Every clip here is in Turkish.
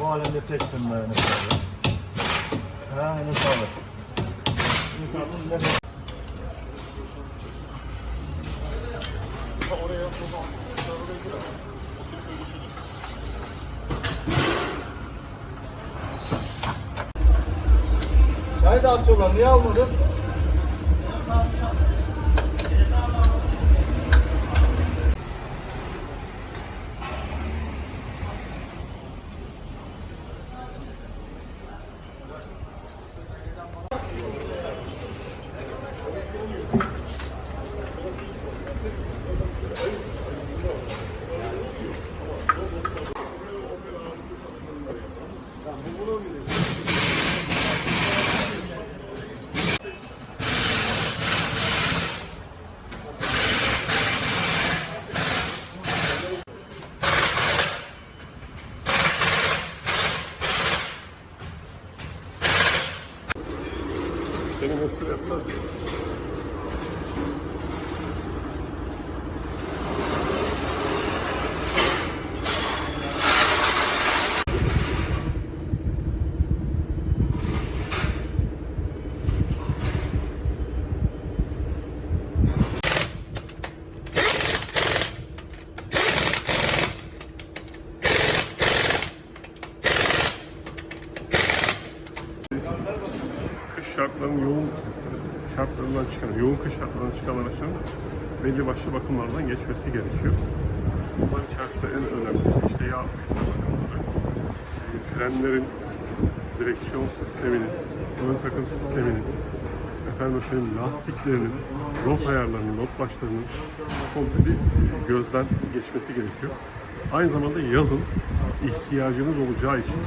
Bu alemde teksin be Enes abi. Ha Enes abi. Oraya Haydi Akçolar niye almadın? Seni meşhur yapmaz şartlarının yoğun şartlarından çıkan, yoğun kış şartlarından çıkan araçların belli başlı bakımlardan geçmesi gerekiyor. Bunların içerisinde en önemlisi işte yağ filtre bakımları, e, frenlerin, direksiyon sisteminin, ön takım sisteminin, efendim söyleyeyim lastiklerinin, rot ayarlarının, rot başlarının komple bir gözden geçmesi gerekiyor. Aynı zamanda yazın ihtiyacınız olacağı için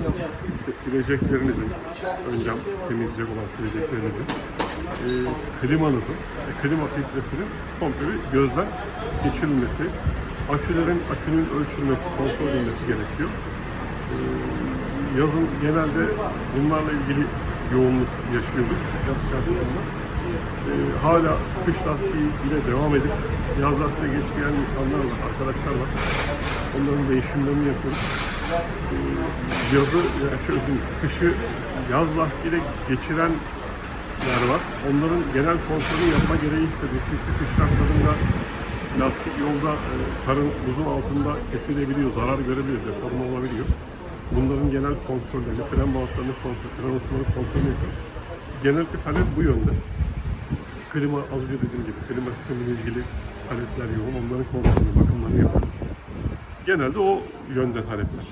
işte sileceklerinizin, ön cam temizleyecek olan sileceklerinizin, e, klimanızın, ve klima filtresinin komple bir gözden geçirilmesi, akülerin akünün ölçülmesi, kontrol edilmesi gerekiyor. E, yazın genelde bunlarla ilgili yoğunluk yaşıyoruz yaz şartlarında. E, hala kış lastiği ile devam edip yaz lastiğe geçmeyen insanlar var, arkadaşlar var. Onların değişimlerini yapıyoruz. E, yazı, yani diyeyim, kışı yaz lastiğiyle geçiren yer var. Onların genel kontrolü yapma gereği hissediyor. Çünkü kış şartlarında lastik yolda e, karın buzun altında kesilebiliyor, zarar görebiliyor, deforme olabiliyor. Bunların genel kontrollerini, fren balıklarını kontrol, fren oturmaları kontrolünü yapıyoruz. Genel bir talep bu yönde. Klima az önce dediğim gibi klima sistemiyle ilgili talepler yoğun. Onların kontrolünü, bakımlarını yapıyoruz. Genelde o yönde talepler.